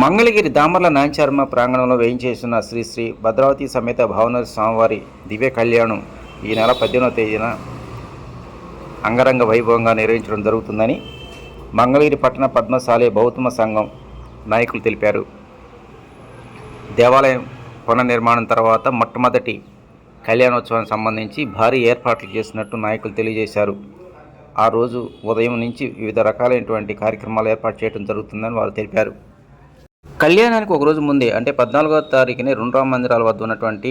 మంగళగిరి దామర్ల నాంచారమ్మ ప్రాంగణంలో వేయించేసిన శ్రీ శ్రీ భద్రావతి సమేత భావనరి స్వామివారి దివ్య కళ్యాణం ఈ నెల పద్దెనిమిదవ తేదీన అంగరంగ వైభవంగా నిర్వహించడం జరుగుతుందని మంగళగిరి పట్టణ పద్మశాలి బౌద్ధమ సంఘం నాయకులు తెలిపారు. దేవాలయం పునర్నిర్మాణం తర్వాత మొట్టమొదటి కళ్యాణోత్సవానికి సంబంధించి భారీ ఏర్పాట్లు చేసినట్టు నాయకులు తెలియజేశారు. ఆ రోజు ఉదయం నుంచి వివిధ రకాలైనటువంటి కార్యక్రమాలు ఏర్పాటు చేయడం జరుగుతుందని వారు తెలిపారు. కళ్యాణానికి ఒక రోజు ముందే అంటే పద్నాలుగో తారీఖునే రెండు రామ మందిరాల వద్ద ఉన్నటువంటి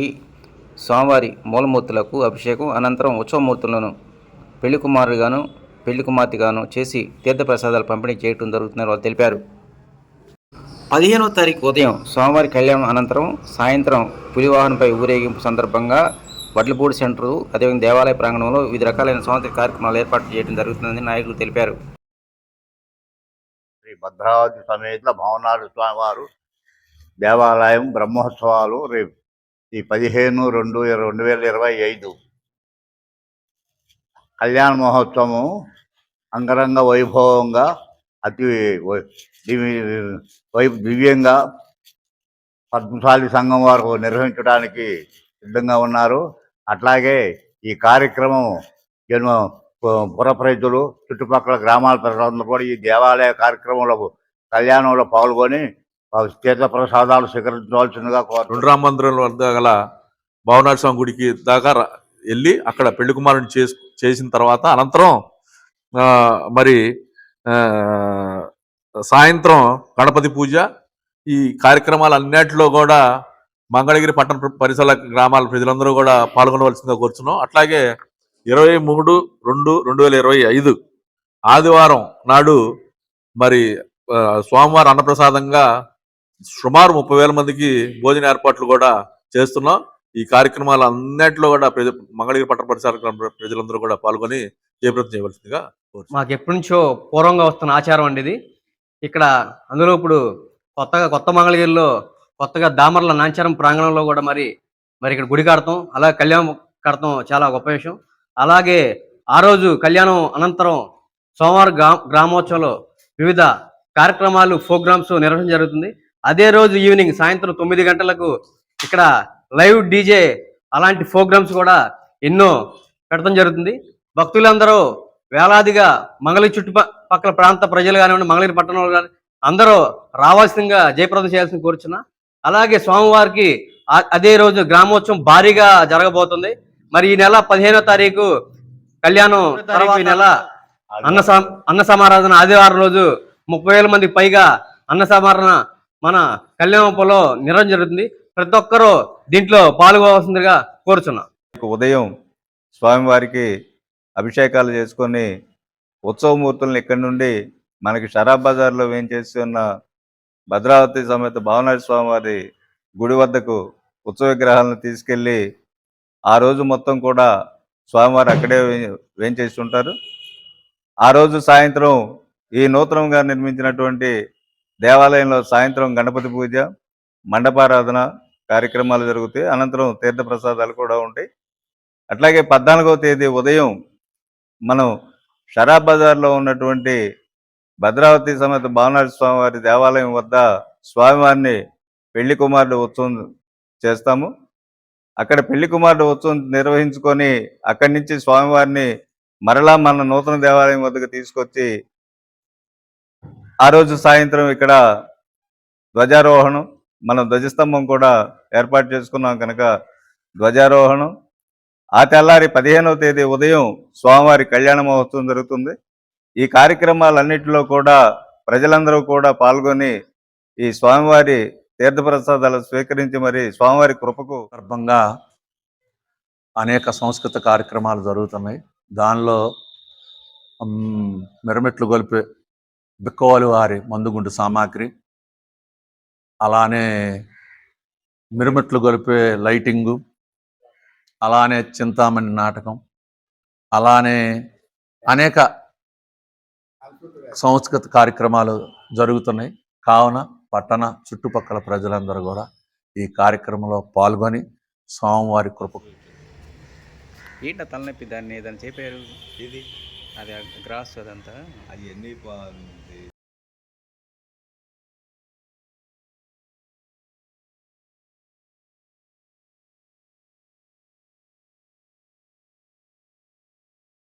స్వామివారి మూలమూర్తులకు అభిషేకం అనంతరం ఉత్సవమూర్తులను పెళ్ళి కుమారుగాను పెళ్ళి కుమార్తెగాను చేసి తీర్థప్రసాదాలు పంపిణీ చేయటం జరుగుతుందని వారు తెలిపారు. పదిహేనో తారీఖు ఉదయం స్వామివారి కళ్యాణం అనంతరం సాయంత్రం పులివాహనంపై ఊరేగింపు సందర్భంగా వడ్లపూడి సెంటరు అదేవిధంగా దేవాలయ ప్రాంగణంలో వివిధ రకాలైన స్వాతంత్ర కార్యక్రమాలు ఏర్పాటు చేయడం జరుగుతుందని నాయకులు తెలిపారు. భద్రావతి సమేత భవనాడు స్వామివారు దేవాలయం బ్రహ్మోత్సవాలు రేపు ఈ పదిహేను రెండు రెండు వేల ఇరవై ఐదు. కళ్యాణ మహోత్సవము అంగరంగ వైభవంగా అతి వై- దివ్యంగా పద్మశాలి సంఘం వారు నిర్వహించడానికి సిద్ధంగా ఉన్నారు. అట్లాగే ఈ కార్యక్రమం జన్మ పుర ప్రజలు చుట్టుపక్కల గ్రామాల ప్రజలందరూ కూడా ఈ దేవాలయ కార్యక్రమంలో కళ్యాణంలో పాల్గొని వారి తీర్థ ప్రసాదాలు స్వీకరించవలసిందిగా రుణరామ రెండు మందిరం వద్ద గల భావనాథ స్వామి గుడికి దాకా వెళ్ళి అక్కడ పెళ్ళి కుమారుని చేసి చేసిన తర్వాత అనంతరం మరి సాయంత్రం గణపతి పూజ ఈ కార్యక్రమాలు అన్నిటిలో కూడా మంగళగిరి పట్టణ పరిసర గ్రామాల ప్రజలందరూ కూడా పాల్గొనవలసిందిగా కోరుచున్నాం. అట్లాగే ఇరవై మూడు రెండు రెండు వేల ఇరవై ఐదు. ఆదివారం నాడు మరి స్వామివారి అన్నప్రసాదంగా సుమారు ముప్పై వేల మందికి భోజన ఏర్పాట్లు కూడా చేస్తున్నాం. ఈ కార్యక్రమాలు అన్నింటిలో కూడా ప్రజ మంగళగిరి పట్టణ పరిసర ప్రజలందరూ కూడా పాల్గొని జయప్రదం చేయవలసిందిగా మాకు ఎప్పటి నుంచో పూర్వంగా వస్తున్న ఆచారం అండి ఇది. ఇక్కడ అందులో ఇప్పుడు కొత్తగా కొత్త మంగళగిరిలో కొత్తగా దామర్ల నాంచారం ప్రాంగణంలో కూడా మరి మరి ఇక్కడ గుడి కడతాం. అలా కళ్యాణం కడతాం. చాలా గొప్ప విషయం. అలాగే ఆ రోజు కళ్యాణం అనంతరం సోమవారం గ్రా గ్రామోత్సవంలో వివిధ కార్యక్రమాలు ప్రోగ్రామ్స్ నిర్వహించడం జరుగుతుంది. అదే రోజు ఈవినింగ్ సాయంత్రం తొమ్మిది గంటలకు ఇక్కడ లైవ్ డీజే అలాంటి ప్రోగ్రామ్స్ కూడా ఎన్నో పెట్టడం జరుగుతుంది. భక్తులందరూ వేలాదిగా మంగళగిరి చుట్టుపక్కల ప్రాంత ప్రజలు కానివ్వండి మంగళగిరి పట్టణంలో కానీ అందరూ రావాల్సిందిగా జయప్రదం చేయాల్సిన కోరుచున్నా. అలాగే స్వామివారికి అదే రోజు గ్రామోత్సవం భారీగా జరగబోతుంది. మరి ఈ నెల పదిహేనో తారీఖు కళ్యాణం తర్వాత ఈ నెల అన్న అన్న సమారాధన ఆదివారం రోజు ముప్పై వేల మందికి పైగా అన్న సమారాధన మన కళ్యాణంలో నిర్వహణ జరుగుతుంది. ప్రతి ఒక్కరూ దీంట్లో పాల్గొవలసిందిగా కోరుచున్నాం. ఉదయం స్వామివారికి అభిషేకాలు చేసుకొని ఉత్సవమూర్తులను ఇక్కడి నుండి మనకి షరాబ్ బజార్లో వేయించేసి ఉన్న భద్రావతి సమేత భావనాథ స్వామివారి గుడి వద్దకు ఉత్సవ విగ్రహాలను తీసుకెళ్ళి ఆ రోజు మొత్తం కూడా స్వామివారు అక్కడే వే- వేయించేసి ఉంటారు ఆ రోజు సాయంత్రం ఈ నూతనంగా నిర్మించినటువంటి దేవాలయంలో సాయంత్రం గణపతి పూజ మండపారాధన కార్యక్రమాలు జరుగుతాయి. అనంతరం తీర్థ ప్రసాదాలు కూడా ఉంటాయి. అట్లాగే పద్నాలుగవ తేదీ ఉదయం మనం షరాబ్ బజార్లో ఉన్నటువంటి భద్రావతి సమేత భావనాథ స్వామివారి దేవాలయం వద్ద స్వామివారిని పెళ్ళి కుమారుడు ఉత్సవం చేస్తాము. అక్కడ పెళ్ళి కుమారుడు ఉత్సవం నిర్వహించుకొని అక్కడి నుంచి స్వామివారిని మరలా మన నూతన దేవాలయం వద్దకు తీసుకొచ్చి ఆ రోజు సాయంత్రం ఇక్కడ ధ్వజారోహణం మనం ధ్వజస్తంభం కూడా ఏర్పాటు చేసుకున్నాం కనుక ధ్వజారోహణం. ఆ తెల్లారి పదిహేనవ తేదీ ఉదయం స్వామివారి కళ్యాణ మహోత్సవం జరుగుతుంది. ఈ కార్యక్రమాలన్నింటిలో కూడా ప్రజలందరూ కూడా పాల్గొని ఈ స్వామివారి తీర్థప్రసాదాలు స్వీకరించి మరి స్వామివారి కృపకు సందర్భంగా అనేక సంస్కృత కార్యక్రమాలు జరుగుతున్నాయి. దానిలో మిరమిట్లు మిరమెట్లు గొలిపే బిక్కవలి వారి మందుగుండు సామాగ్రి అలానే మిరమెట్లు గొలిపే లైటింగు అలానే చింతామణి నాటకం అలానే అనేక సంస్కృత కార్యక్రమాలు జరుగుతున్నాయి. కావున పట్టణ చుట్టుపక్కల ప్రజలందరూ కూడా ఈ కార్యక్రమంలో పాల్గొని స్వామివారి కృపకు ఏంట తలనొప్పి దాన్ని ఏదైనా చెప్పారు? ఇది అది గ్రాస్ అదంతా? అవన్నీ